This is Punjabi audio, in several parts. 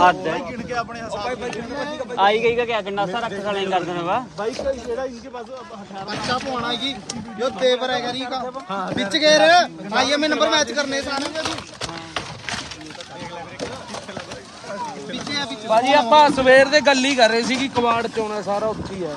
ਹੱਦ ਹੈ ਗਿਣ ਕੇ ਆਪਣੇ ਹਿਸਾਬ ਆਈ ਗਈ ਕਾ ਕਿਆ ਗੰਡਾਸਾ ਰੱਖ ਸਾਲੇ ਕਰ ਦੇਣਾ ਵਾ ਬਾਈ ਕੋਈ ਜਿਹੜਾ ਇਨਕੇ ਪਾਸ 18 ਬੱਚਾ ਪਵਾਣਾ ਜੀ ਜੋ ਤੇਵਰ ਹੈ ਗਰੀ ਕਾ ਵਿੱਚ ਗੇਰ ਆਈਐਮਏ ਨੰਬਰ ਮੈਚ ਕਰਨੇ ਸਾਨੂੰ ਸਾਰੇ ਭਾਜੀ ਆਪਾਂ ਸਵੇਰ ਦੇ ਗੱਲ ਹੀ ਕਰ ਰਹੇ ਸੀ ਕਿ ਕਵਾੜ ਚੋਣਾ ਸਾਰਾ ਉੱਥੇ ਹੀ ਹੈ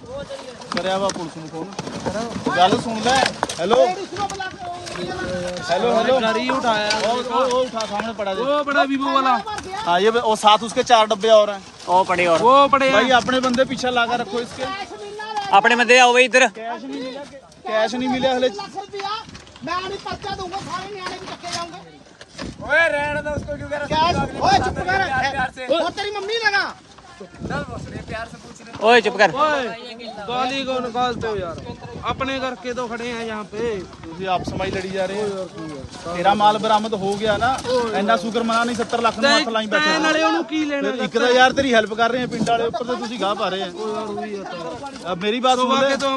हेलो हेलो उठाया वो, साथ उसके चार डब्बे और हैं पड़े और वो पड़े भाई अपने बंदे पीछे लगा रखो इसके अपने बंदे आओ भाई इधर कैश नहीं मिले हले मैं पर्चा दूंगा सारे न्याणे भी जाऊंगे ओए रहने दो उसको क्यों ओए चुप कर तेरी मम्मी लगा ਓਏ ਚੁੱਪ ਕਰ ਓਏ ਗਾਲੀ ਕੋ ਨਿਕਾਲਤੇ ਹੋ ਯਾਰ ਆਪਣੇ ਕਰਕੇ ਤੋਂ ਖੜੇ ਆ ਯਹਾਂ ਪੇ ਤੁਸੀਂ ਆਪ ਸਮਾਈ ਲੜੀ ਜਾ ਰਹੇ ਹੋ ਤੇਰਾ ਮਾਲ ਬਰਾਮਦ ਹੋ ਗਿਆ ਨਾ ਐਨਾ ਸ਼ੁਕਰ ਮਨਾ ਨਹੀਂ 70 ਲੱਖ ਨੂੰ ਹੱਥ ਲਾਈ ਤੇ ਨਾਲੇ ਉਹਨੂੰ ਕੀ ਲੈਣਾ ਇੱਕ ਤਾਂ ਯਾਰ ਤੇਰੀ ਹੈਲਪ ਕਰ ਰਹੇ ਆ ਪਿੰਡ ਵਾਲੇ ਉੱਪਰ ਤੇ ਤੁਸੀਂ ਗਾਹ ਪਾ ਰਹੇ ਆ ਮੇਰੀ ਬਾਤ ਸੁਣ ਲੈ